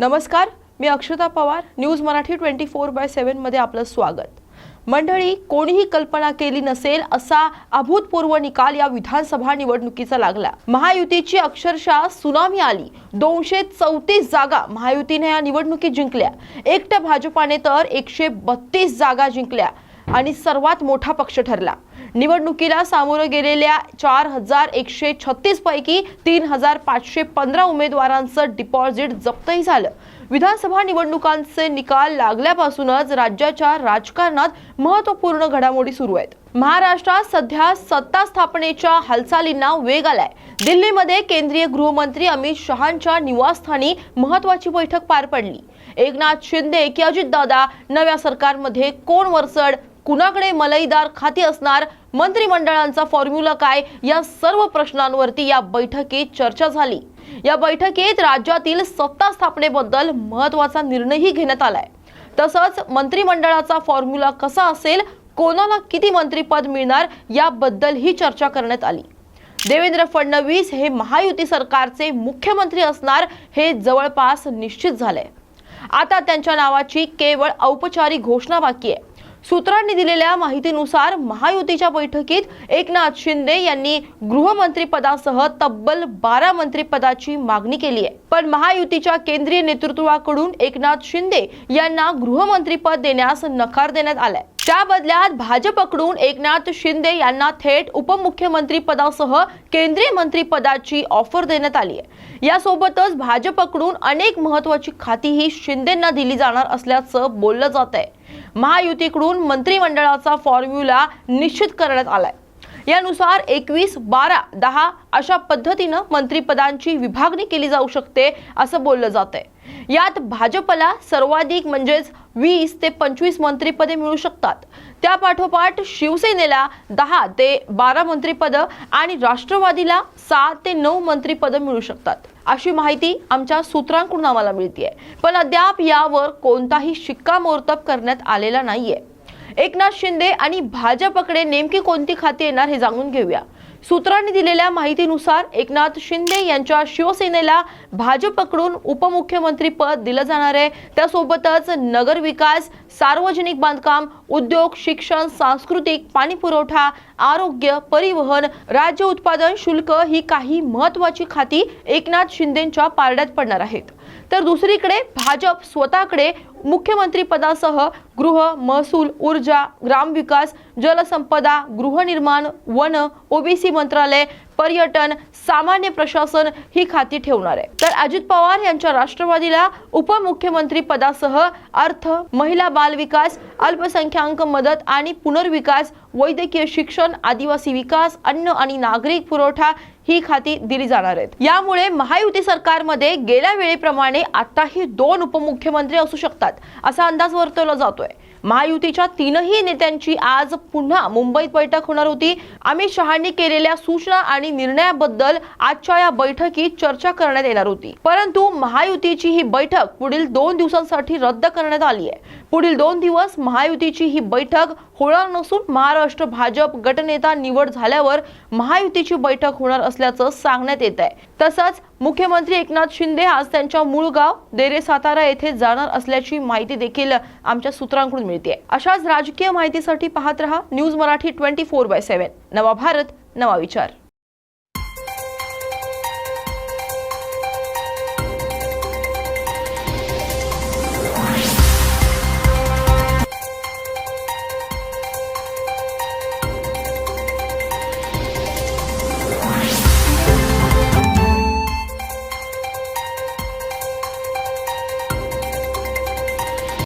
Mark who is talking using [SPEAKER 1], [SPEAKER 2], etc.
[SPEAKER 1] नमस्कार मी Akshata Pawar news Marathi twenty four by सेव्हनमध्ये आपलं स्वागत. मंडळी कोणीही कल्पना केली नसेल असा अभूतपूर्व निकाल या विधानसभा निवडणुकीचा लागला. महायुतीची अक्षरशः सुनामी आली. दोनशे चौतीस जागा महायुतीने या निवडणुकीत जिंकल्या. एकट्या भाजपाने तर एकशे बत्तीस जागा जिंकल्या आणि सर्वात मोठा पक्ष ठरला. निवडणुकीला सामोरं गेलेल्या चार हजार एकशे छत्तीस पैकी तीन हजार पाचशे पंधरा उमेदवारांचं डिपॉझिट जप्तही झालं. विधानसभा निवडणुकांचे निकाल लागल्यापासूनच राज्याच्या राजकारणात महत्त्वपूर्ण घडामोडी सुरू आहेत. महाराष्ट्रात सध्या सत्ता स्थापनेच्या हालचालींना वेग आलाय. दिल्लीमध्ये केंद्रीय गृहमंत्री अमित शहांच्या निवासस्थानी महत्वाची बैठक पार पडली. एकनाथ शिंदे की अजितदादा नव्या सरकारमध्ये कोण वरचड कुणाकडे मलईदार खाती असणार? मंत्रिमंडळांचा फॉर्म्युला काय या सर्व प्रश्नांवरती या बैठकीत चर्चा झाली. या बैठकीत राज्यातील सत्ता स्थापनेबद्दल महत्त्वाचा निर्णयही घेण्यात आलाय. तसंच मंत्रिमंडळाचा फॉर्म्युला कसा असेल कोणाला किती मंत्रिपद मिळणार याबद्दल ही चर्चा करण्यात आली. देवेंद्र फडणवीस हे महायुती सरकारचे मुख्यमंत्री असणार हे जवळपास निश्चित झालंय. आता त्यांच्या नावाची केवळ औपचारिक घोषणा बाकी आहे. सूत्रांनी दिलेल्या माहितीनुसार महायुतीच्या बैठकीत एकनाथ शिंदे यांनी गृहमंत्रीपदासह तब्बल बारा मंत्रीपदाची मागणी केली आहे. पण महायुतीच्या केंद्रीय नेतृत्वाकडून एकनाथ शिंदे यांना गृहमंत्रीपद देण्यास नकार देण्यात आलाय. त्या बदल्यात भाजपकडून एकनाथ शिंदे यांना थेट उपमुख्यमंत्री पदासह केंद्रीय मंत्रिपदाची ऑफर देण्यात आली आहे. यासोबतच भाजपकडून अनेक महत्वाची खातीही शिंदेंना दिली जाणार असल्याचं बोललं जात आहे. महायुतीकडून मंत्रिमंडळाचा फॉर्म्युला निश्चित करण्यात आलाय. यानुसार एकवीस बारा दहा अशा पद्धतीनं मंत्रिपदांची विभागणी केली जाऊ शकते असं बोललं जात आहे. यात भाजपला सर्वाधिक म्हणजेच वीस ते पंचवीस मंत्रिपदे मिळू शकतात. त्या पाठोपाठ शिवसेनेला दहा ते बारा मंत्रिपदं आणि राष्ट्रवादीला सात ते नऊ मंत्रिपदं मिळू शकतात. अशी माहिती आमच्या सूत्रांकडून आम्हाला मिळते पण अद्याप यावर कोणताही शिक्कामोर्तब करण्यात आलेला नाहीये. एकनाथ शिंदे आणि भाजपकडे नेमकी कोणती खाती येणार हे जाणून घेऊया. सूत्रांनी दिलेल्या माहितीनुसार एकनाथ शिंदे यांच्या शिवसेनेला भाजपकडून उपमुख्यमंत्री पद दिलं जाणार आहे. त्यासोबतच नगर विकास सार्वजनिक बांधकाम उद्योग शिक्षण सांस्कृतिक पाणी पुरवठा आरोग्य परिवहन राज्य उत्पादन शुल्क ही काही महत्वाची खाती एकनाथ शिंदेच्या पारड्यात पडणार आहेत. तर दुसरीकडे भाजप स्वतःकडे मुख्यमंत्रीपदासह गृह महसूल ऊर्जा ग्रामविकास जलसंपदा गृहनिर्माण वन ओबीसी मंत्रालय पर्यटन सामान्य प्रशासन ही खाती ठेवणार आहे. तर अजित पवार यांच्या राष्ट्रवादीला उपमुख्यमंत्री पदासह अर्थ महिला बाल विकास अल्पसंख्याक मदत आणि पुनर्विकास वैद्यकीय शिक्षण आदिवासी विकास अन्न आणि नागरिक पुरवठा ही खाती दिली जाणार आहेत. यामुळे महायुती सरकारमध्ये गेल्या वेळेप्रमाणे आताही दोन उपमुख्यमंत्री असू शकतात. शकतात असा अंदाज वर्तवला जातोय. महायुतीच्या तीनही नेत्यांची आज पुन्हा मुंबईत बैठक होणार होती. अमित शहांनी केलेल्या सूचना आणि निर्णयाबद्दल आजच्या या बैठकीत चर्चा करण्यात येणार होती. परंतु महायुतीची ही बैठक पुढील दोन दिवसांसाठी रद्द करण्यात आली आहे. पुढील दोन दिवस महायुतीची ही बैठक होणार नसून महाराष्ट्र भाजप गटनेता निवड झाल्यावर महायुतीची बैठक होणार असल्याचं सांगण्यात येत आहे. तसंच मुख्यमंत्री एकनाथ शिंदे आज त्यांच्या मूळ गाव देरे सातारा येथे जाणार असल्याची माहिती देखील आमच्या सूत्रांकडून मिळते अशाच राजकीय माहितीसाठी पाहत रहा news Marathi twenty four by seven. नवा भारत नवा विचार.